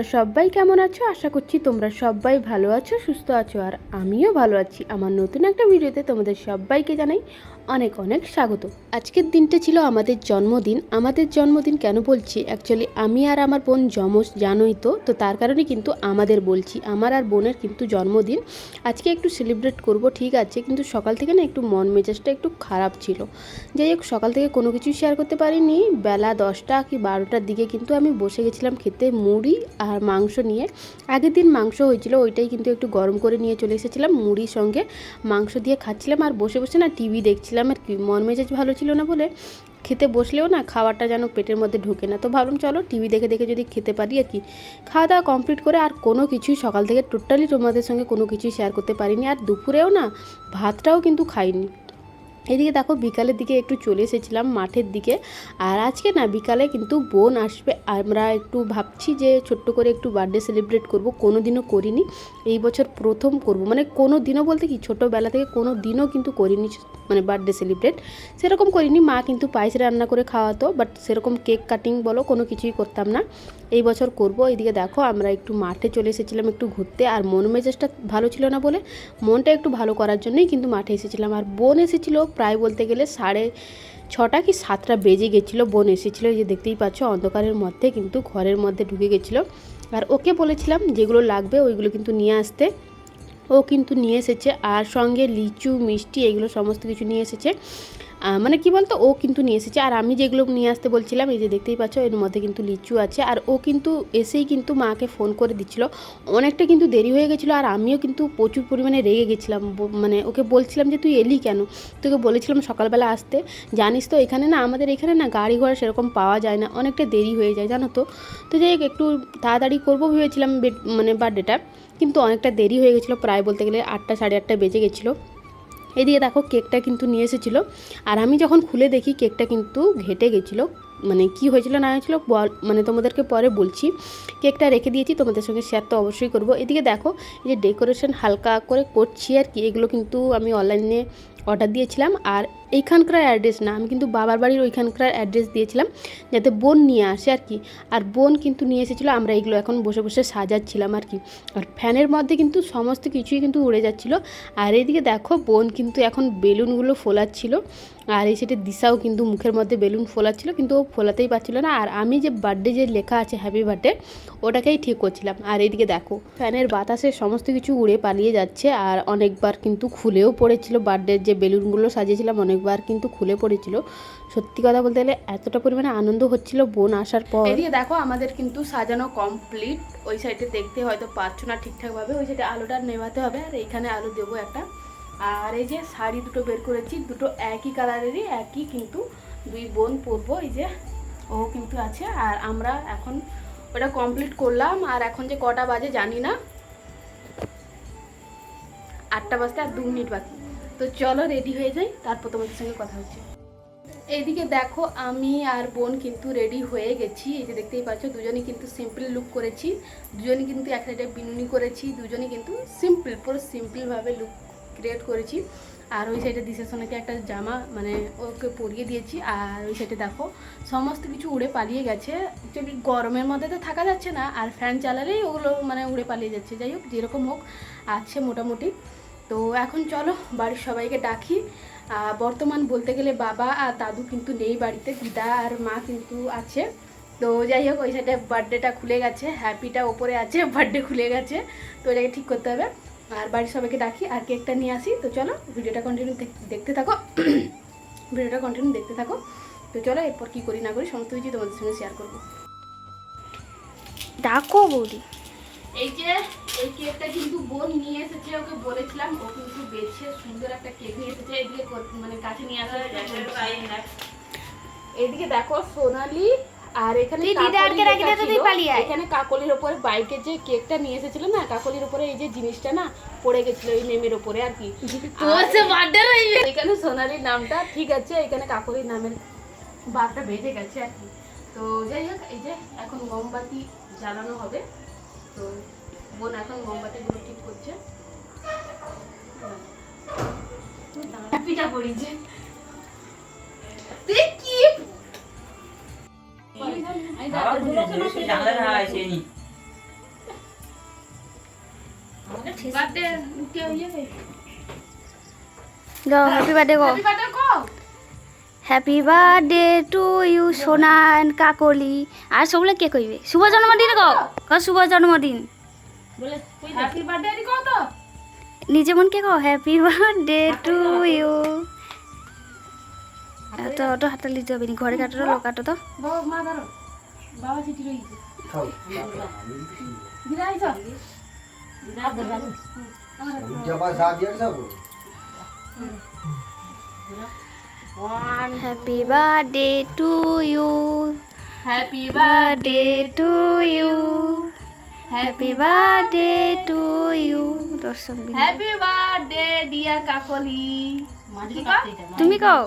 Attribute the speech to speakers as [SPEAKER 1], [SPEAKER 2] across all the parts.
[SPEAKER 1] তোমরা সবাই কেমন আছো? আশা করছি তোমরা সবাই ভালো আছো, সুস্থ আছো, আর আমিও ভালো আছি। আমার নতুন একটা ভিডিওতে তোমাদের সবাইকে জানাই অনেক অনেক স্বাগত। আজকের দিনটা ছিল আমাদের জন্মদিন। আমাদের জন্মদিন কেন বলছি? অ্যাকচুয়ালি আমি আর আমার বোন যমজ, জানোই তো। তো তার কারণে কিন্তু আমাদের বলছি। আমার আর বোনের কিন্তু জন্মদিন। আজকে একটু সেলিব্রেট করব, ঠিক আছে? কিন্তু সকাল থেকে না একটু মন মেজাজটা একটু খারাপ ছিল। যাই হোক, সকাল থেকে কোনো কিছুই শেয়ার করতে পারিনি। বেলা দশটা কি বারোটার দিকে কিন্তু আমি বসে গেছিলাম খেতে মুড়ি আর মাংস নিয়ে। আগের দিন মাংস হয়েছিল, ওইটাই কিন্তু একটু গরম করে নিয়ে চলে এসেছিলাম মুড়ির সঙ্গে। মাংস দিয়ে খাচ্ছিলাম আর বসে বসে না টিভি দেখছিলাম। আর কি, মন মেজাজ ভালো ছিল না বলে খেতে বসলেও না খাবারটা যেন পেটের মধ্যে ঢোকে না। তো ভাবলাম, চলো টিভি দেখে দেখে যদি খেতে পারি, আর কি। খাওয়া দাওয়া কমপ্লিট করে আর কোনো কিছুই সকাল থেকে টোটালি তোমাদের সঙ্গে কোনো কিছুই শেয়ার করতে পারিনি। আর দুপুরেও না ভাতটাও কিন্তু খাইনি। এদিকে দেখো, বিকালের দিকে একটু চলে এসেছিলাম মাঠের দিকে। আর আজকে না বিকালে কিন্তু বোন আসবে। আমরা একটু ভাবছি যে ছোট্ট করে একটু বার্থডে সেলিব্রেট করব। কোনো দিনও করিনি। এই বছর প্রথম করব। মানে কোনো দিনও বলতে কি, ছোটোবেলা থেকে কোনো দিনও কিন্তু করিনি। মানে বার্থডে সেলিব্রেট সেরকম করিনি। মা কিন্তু পায়েস রান্না করে খাওয়াতো বাট সেরকম কেক কাটিং বলো, কোনো কিছুই করতাম না। এই বছর করব। এইদিকে দেখো, আমরা একটু মাঠে চলে এসেছিলাম একটু ঘুরতে, আর মন মেজাজটা ভালো ছিল না বলে, মনটা একটু ভালো করার জন্যই কিন্তু মাঠে এসেছিলাম। আর বোন এসেছিল প্রায় বলতে গেলে সাড়ে ছটা কি সাতটা বেজে গেছিল। বোন এসেছিল যে দেখতেই পাচ্ছ, অন্ধকারের মধ্যে কিন্তু ঘরের মধ্যে ঢুকে গেছিল। আর ওকে বলেছিলাম, যেগুলো লাগবে ওইগুলো কিন্তু নিয়ে আসতে। ও কিন্তু নিয়ে এসেছে। আর সঙ্গে লিচু মিষ্টি এগুলো সমস্ত কিছু নিয়ে এসেছে। মানে কি বলতো, ও কিন্তু নিয়ে এসেছে। আর আমি যেগুলো নিয়ে আসতে বলছিলাম, এই যে দেখতেই পাচ্ছ, এর মধ্যে কিন্তু লিচু আছে। আর ও কিন্তু এসেই কিন্তু মাকে ফোন করে দিচ্ছিল। অনেকটা কিন্তু দেরি হয়ে গেছিল, আর আমিও কিন্তু প্রচুর পরিমাণে রেগে গেছিলাম। মানে ওকে বলছিলাম যে, তুই এলি কেন? তোকে বলেছিলাম সকালবেলা আসতে। জানিস তো, এখানে না, আমাদের এখানে না গাড়ি ঘোড়া সেরকম পাওয়া যায় না। অনেকটা দেরি হয়ে যায়, জানো তো। তো যাই হোক, একটু তাড়াতাড়ি করব ভেবেছিলাম মানে বার্থডেটা কিন্তু অনেকটা দেরি হয়ে গেছিল, প্রায় বলতে গেলে আটটা, সাড়ে আটটা বেজে গেছিল। এদিকে দেখো কেকটা কিন্তু নিয়ে এসেছিল। আর আমি যখন খুলে দেখি কেকটা কিন্তু ঘেটে গেছিল মানে কি হয়েছিল না হয়েছিল মানে তোমাদেরকে পরে বলছি। কেকটা রেখে দিয়েছি, তোমাদের সঙ্গে শেয়ার তো অবশ্যই করব। এদিকে দেখো এই যে ডেকোরেশন হালকা করে করছি আর কি, এগুলো কিন্তু আমি অনলাইনে অর্ডার দিয়েছিলাম। আর এইখানকার অ্যাড্রেস না, আমি কিন্তু বাবার বাড়ির ওইখানকার অ্যাড্রেস দিয়েছিলাম যাতে বোন নিয়ে আসে আর কি। আর বোন কিন্তু নিয়ে এসেছিল, আমরা এগুলো এখন বসে বসে সাজাচ্ছিলাম আর কি। আর ফ্যানের মধ্যে কিন্তু সমস্ত কিছুই কিন্তু উড়ে যাচ্ছিল। আর এইদিকে দেখো, বোন কিন্তু এখন বেলুনগুলো ফোলাচ্ছিল। আর এই সেটা দিশাও কিন্তু মুখের মধ্যে বেলুন ফোলাচ্ছিল, কিন্তু ও ফোলাতেই পারছিল না। আর আমি যে বার্থডে যে লেখা আছে হ্যাপি বার্থডে ওটাকেই ঠিক করছিলাম। আর এইদিকে দেখো, ফ্যানের বাতাসে সমস্ত কিছু উড়ে পালিয়ে যাচ্ছে। আর অনেকবার কিন্তু খুলেও পড়েছিল বার্থডের যে বেলুনগুলো সাজিয়েছিলাম অনেকবার কিন্তু খুলে পড়েছিল। সত্যি কথা বলতে গেলে এতটা পরিমাণে আনন্দ হচ্ছিল বোন আসার পর। এদিকে দেখো, আমাদের কিন্তু সাজানো কমপ্লিট ওই সাইডে দেখতে হয়তো পাচ্ছ না ঠিকঠাকভাবে। ওই সাইডে আলোটা নেভাতে হবে আর এইখানে আলো দেবো একটা। আর এই যে শাড়ি দুটো বের করেছি, দুটো একই কালারেরই একই কিন্তু দুই বোন পরবো। এই যে ও কিন্তু আছে আর আমরা এখন ওটা কমপ্লিট করলাম। আর এখন যে কটা বাজে জানি না। আটটা বাজতে আর দু মিনিট বাকি। তো চলো রেডি হয়ে যাই, তারপর তোমাদের সঙ্গে কথা হচ্ছে। এইদিকে দেখো, আমি আর বোন কিন্তু রেডি হয়ে গেছি। এই যে দেখতেই পাচ্ছ, দুজনেই কিন্তু সিম্পল লুক করেছি। দুজনেই কিন্তু এক সাইডে বিনুনি করেছি, দুজনেই কিন্তু সিম্পল পুরো সিম্পলভাবে লুক ক্রিয়েট করেছি। আর ওই সাইডে দিশা সোনাকে একটা জামা মানে ওকে পরিয়ে দিয়েছি। আর ওই সাইডে দেখো, সমস্ত কিছু উড়ে পালিয়ে গেছে। অ্যাকচুয়ালি গরমের মধ্যে তো থাকা যাচ্ছে না, আর ফ্যান চালালেই ওগুলো মানে উড়ে পালিয়ে যাচ্ছে। যাই হোক, যেরকম হোক আছে মোটামুটি তো এখন চলো বাড়ির সবাইকে ডাকি। বর্তমান বলতে গেলে বাবা আর দাদু কিন্তু নেই বাড়িতে, দিদা আর মা কিন্তু আছে। তো যাই হোক, ওই সাইডে বার্থডেটা খুলে গেছে হ্যাপিটা ওপরে আছে বার্থডে খুলে গেছে। তো ওটাকে ঠিক করতে হবে। আর বাড়ির সবাইকে ডাকি আর কেকটা নিয়ে আসি। তো চলো ভিডিওটা কন্টিনিউ দেখতে থাকো। ভিডিওটা কন্টিনিউ দেখতে থাকো। তো চলো এরপর কী করি না করি, সমস্ত কিছু তোমাদের সঙ্গে শেয়ার করব।
[SPEAKER 2] ডাকো বৌদি।
[SPEAKER 1] এই যে এই কেকটা কিন্তু বোন নিয়ে এসেছে ওকে বলেছিলাম ও কিন্তু বেছে সুন্দর একটা কেক নিয়ে এসেছে এদিকে মানে কাছে নিয়ে আসা এদিকে দেখো সোনালি আর এখানে। এখানে কাকলির ওপরে বাইকে যে কেকটা নিয়ে এসেছিল না কাকলির উপরে এই যে জিনিসটা না পড়ে গেছিল এই নেমের উপরে আর কি।
[SPEAKER 2] তোর সে বার্থডে রইবে।
[SPEAKER 1] এখানে সোনালির নামটা ঠিক আছে এখানে কাকলির নামের বারটা বেজে গেছে আর কি। তো যাই হোক এই যে এখন মোমবাতি জ্বালানো হবে। তো বোন এখন মোমবাতিগুলো ঠিক করছে। পিঠা পড়িছে
[SPEAKER 2] birthday
[SPEAKER 3] happy birthday go.
[SPEAKER 2] Happy
[SPEAKER 3] happy birthday to you সোনা অ্যান্ড কাকলি আর সবগুলো কে কইবে? শুভ জন্মদিন গো ক শুভ জন্মদিন।
[SPEAKER 2] হ্যাপি বার্থডে রি কো
[SPEAKER 3] নিজে মনকে কো হ্যাপি বার্থডে টু ইউ তো অটো হাতে লিতে হবে ঘরে কাটো তো লোক কাটো তো।
[SPEAKER 2] বাবা
[SPEAKER 3] happy birthday to you
[SPEAKER 2] happy
[SPEAKER 3] birthday to you happy birthday to you দর্শক।
[SPEAKER 2] Happy birthday dear Kakli.
[SPEAKER 3] তুমি কও?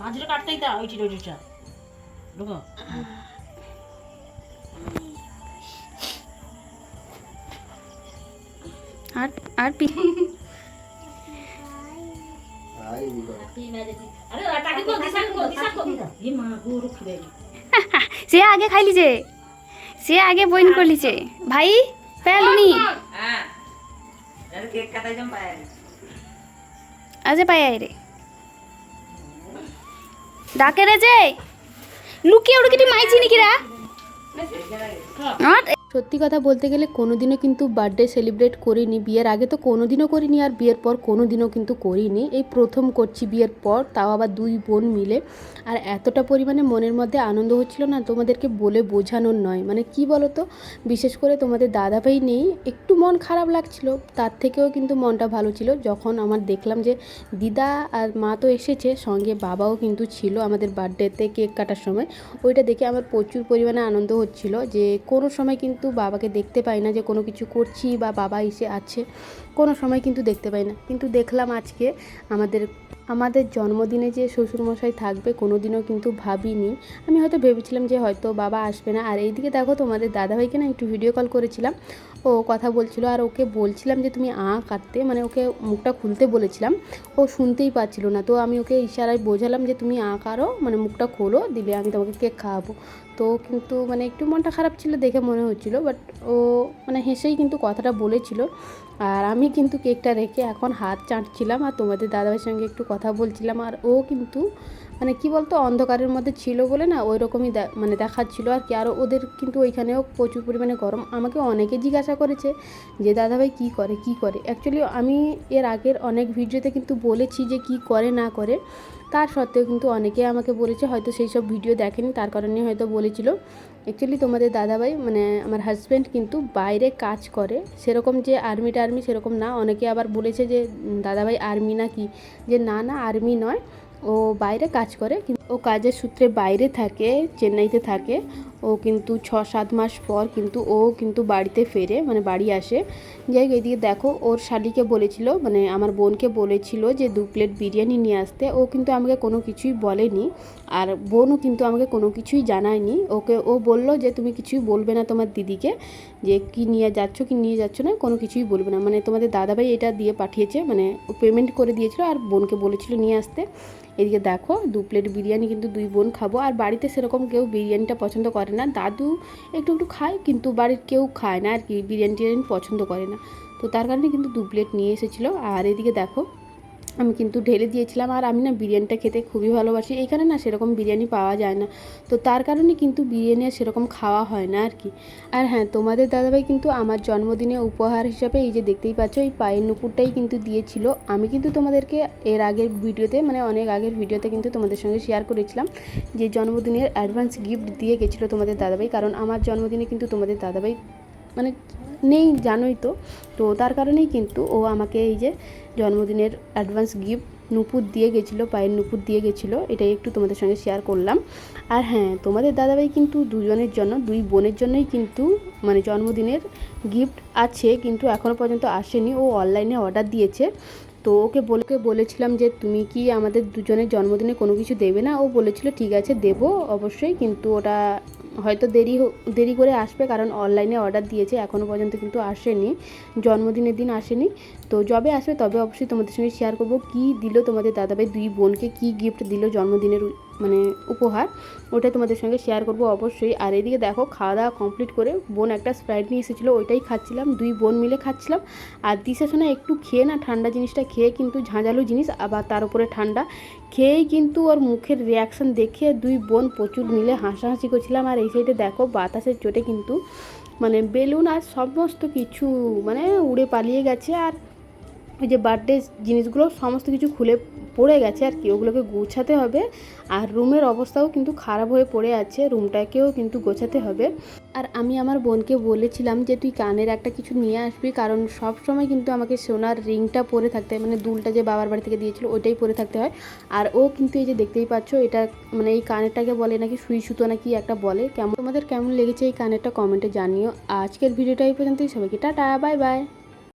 [SPEAKER 4] মাঝিটা কাটতেই তা ওইটি ওইটা ঢুকো
[SPEAKER 3] আর আর পি সে আগে খাই লিছে সে আগে বইন করে লিছে ভাই পেলুনি আজে পাই আই রে। ডাকে রে যে। লুকিয়ে উড়ে কিটি মাইছি নাকি রা?
[SPEAKER 1] সত্যি কথা বলতে গেলে কোনোদিনও কিন্তু বার্থডে সেলিব্রেট করিনি। বিয়ের আগে তো কোনোদিনও করিনি আর বিয়ের পর কোনোদিনও কিন্তু করিনি। এই প্রথম করছি বিয়ের পর, তাও আবার দুই বোন মিলে। আর এতটা পরিমাণে মনের মধ্যে আনন্দ হচ্ছিল না, তোমাদেরকে বলে বোঝানোর নয়। মানে কি বলো তো বিশেষ করে তোমাদের দাদা ভাই নেই, একটু মন খারাপ লাগছিল। তার থেকেও কিন্তু মনটা ভালো ছিল। যখন আমার দেখলাম যে দিদা আর মা তো এসেছে, সঙ্গে বাবাও কিন্তু ছিল আমাদের বার্থডেতে কেক কাটার সময়। ওইটা দেখে আমার প্রচুর পরিমাণে আনন্দ হচ্ছিল যে কোনো সময় কিন্তু বাবাকে দেখতে পাই না যে কোনো কিছু করছি বা বাবা এসে আছে, কোনো সময় কিন্তু দেখতে পাই না। কিন্তু দেখলাম আজকে আমাদের আমাদের জন্মদিনে যে শ্বশুরমশাই থাকবে কোনো দিনও কিন্তু ভাবিনি। আমি হয়তো ভেবেছিলাম যে হয়তো বাবা আসবে না। আর এইদিকে দেখো তোমাদের দাদাভাইকে না একটু ভিডিও কল করেছিলাম। ও কথা বলছিল আর ওকে বলছিলাম যে তুমি আঁ কাটতে মানে ওকে মুখটা খুলতে বলেছিলাম। ও শুনতেই পাচ্ছিল না। তো আমি ওকে ইশারায় বোঝালাম যে তুমি আঁ কারও মানে মুখটা খোলো, দিলে আমি তোমাকে কেক খাওয়াবো। তো কিন্তু মানে একটু মনটা খারাপ ছিল দেখে মনে হচ্ছিল বাট ও মানে হেসেই কিন্তু কথাটা বলেছিল। আর আমি কিন্তু কেকটা রেখে এখন হাত চাঁটছিলাম আর তোমাদের দাদাভাইয়ের সঙ্গে একটু কথা বলছিলাম। আর ও কিন্তু মানে কি বলতো, অন্ধকারের মধ্যে ছিল বলে না ওই রকমই মানে দেখাচ্ছিল আর কি। আর ওদের কিন্তু ওইখানেও প্রচুর পরিমাণে গরম। আমাকে অনেকে জিজ্ঞাসা করেছে যে, দাদাভাই কি করে? কি করে? অ্যাকচুয়ালি আমি এর আগের অনেক ভিডিওতে কিন্তু বলেছি যে, কি করে, না করে। তার সত্ত্বেও কিন্তু অনেকে আমাকে বলেছে, হয়তো সেই সব ভিডিও দেখেনি, তার কারণে হয়তো বলেছিল। অ্যাকচুয়ালি তোমাদের দাদাভাই মানে আমার হাজব্যান্ড কিন্তু বাইরে কাজ করে। সেরকম যে আর্মি টার্মি সেরকম না। অনেকে আবার বলেছে যে দাদাভাই আর্মি না কি? যে, না না আর্মি নয়। ও বাইরে কাজ করে ও কাজের সূত্রে বাইরে থাকে, চেন্নাইতে থাকে। ও কিন্তু ছ সাত মাস পর কিন্তু ও কিন্তু বাড়িতে ফেরে মানে বাড়ি আসে। যাই এদিকে দেখো, ওর শালিকে বলেছিল মানে আমার বোনকে বলেছিল যে দু প্লেট বিরিয়ানি নিয়ে আসতে। ও কিন্তু আমাকে কোনো কিছুই বলেনি, আর বোনও কিন্তু আমাকে কোনো কিছুই জানায়নি। ওকে, ও বলল যে, তুমি কিছুই বলবে না তোমার দিদিকে, যে কি নিয়ে যাচ্ছ, কি নিয়ে যাচ্ছ না, কোনো কিছুই বলবে না। মানে তোমাদের দাদাভাই এটা দিয়ে পাঠিয়েছে মানে পেমেন্ট করে দিয়েছিল, আর বোনকে বলেছিল নিয়ে আসতে। এদিকে দেখো, দু প্লেট বিরিয়ানি কিন্তু দুই বোন খাব। আর বাড়িতে সেরকম কেউ বিরিয়ানিটা পছন্দ করে না। দাদু একটু একটু খায়, কিন্তু বাড়ির কেউ খায় না আর কি বিরিয়ানি টিরিয়ানি পছন্দ করে না। তো তার কারণে কিন্তু দু প্লেট নিয়ে এসেছিল। আর এদিকে দেখো আমি কিন্তু ঢেলে দিয়েছিলাম। আর আমি না বিরিয়ানিটা খেতে খুবই ভালোবাসি। এখানে না সেরকম বিরিয়ানি পাওয়া যায় না। তো তার কারণে কিন্তু বিরিয়ানি আর সেরকম খাওয়া হয় না আর কি আর হ্যাঁ তোমাদের দাদাভাই কিন্তু আমার জন্মদিনে উপহার হিসাবে এই যে দেখতেই পাচ্ছ, এই পায়ের নুপুরটাই কিন্তু দিয়েছিল। আমি কিন্তু তোমাদেরকে এর আগের ভিডিওতে মানে অনেক আগের ভিডিওতে কিন্তু তোমাদের সঙ্গে শেয়ার করেছিলাম যে জন্মদিনের অ্যাডভান্স গিফট দিয়ে গেছিল তোমাদের দাদাভাই। কারণ আমার জন্মদিনে কিন্তু তোমাদের দাদাভাই মানে নেই জানোই তো। তো তার কারণেই কিন্তু ও আমাকে এই যে জন্মদিনের অ্যাডভান্স গিফট নুপুর দিয়ে গেছিল, পায়ের নুপুর দিয়ে গেছিল, এটাই একটু তোমাদের সঙ্গে শেয়ার করলাম। আর হ্যাঁ তোমাদের দাদাভাই কিন্তু দুজনের জন্য, দুই বোনের জন্যই কিন্তু মানে জন্মদিনের গিফট আছে, কিন্তু এখনও পর্যন্ত আসেনি। ও অনলাইনে অর্ডার দিয়েছে। তো ওকে বলে, ওকে বলেছিলাম যে, তুমি কি আমাদের দুজনের জন্মদিনে কোনো কিছু দেবে না? ও বলেছিল, ঠিক আছে, দেবো অবশ্যই। কিন্তু ওটা হয়তো দেরি দেরি করে আসবে কারণ অনলাইনে অর্ডার দিয়েছে এখনও পর্যন্ত কিন্তু আসেনি, জন্মদিনের দিন আসেনি। তো যবে আসবে তবে অবশ্যই তোমাদের সঙ্গে শেয়ার করব কি দিল তোমাদের দাদাভাই দুই বোনকে, কি গিফট দিল জন্মদিনের মানে উপহার ওটা তোমাদের সঙ্গে শেয়ার করব অবশ্যই। আর এদিকে দেখো খাওয়া দাওয়া কমপ্লিট করে বোন একটা স্প্রাইট নিয়ে এসেছিল, ওইটাই খাচ্ছিলাম, দুই বোন মিলে খাচ্ছিলাম। আর দিশা শোনা একটু খেয়ে না ঠান্ডা জিনিসটা খেয়ে কিন্তু ঝাঁঝালো জিনিস, আবার তার উপরে ঠান্ডা। খেয়েই কিন্তু ওর মুখের রিয়াকশন দেখে দুই বোন প্রচুর মিলে হাসাহাসি করছিলাম। আর এই সাইডে দেখো বাতাসের চোটে কিন্তু মানে বেলুন আর সমস্ত কিছু মানে উড়ে পালিয়ে গেছে। আর ওই যে বার্থডে জিনিসগুলো সমস্ত কিছু খুলে পড়ে গেছে আর কি, ওগুলোকে গোছাতে হবে। আর রুমের অবস্থাও কিন্তু খারাপ হয়ে পড়ে আছে, রুমটাকেও কিন্তু গোছাতে হবে। আর আমি আমার বোনকে বলেছিলাম যে, তুই কানের একটা কিছু নিয়ে আসবি, কারণ সব সময় কিন্তু আমাকে সোনার রিংটা পরে থাকতে হয় মানে দুলটা যে বাবার বাড়ি থেকে দিয়েছিল, ওইটাই পরে থাকতে হয়। আর ও কিন্তু এই যে দেখতেই পাচ্ছ, এটা মানে এই কানেরটাকে বলে নাকি সুই সুতো নাকি একটা বলে। কেমন, তোমাদের কেমন লেগেছে এই কানেরটা কমেন্টে জানিও। আজকের ভিডিওটা এই পর্যন্তই, সবাইকে টাটা, বাই বাই।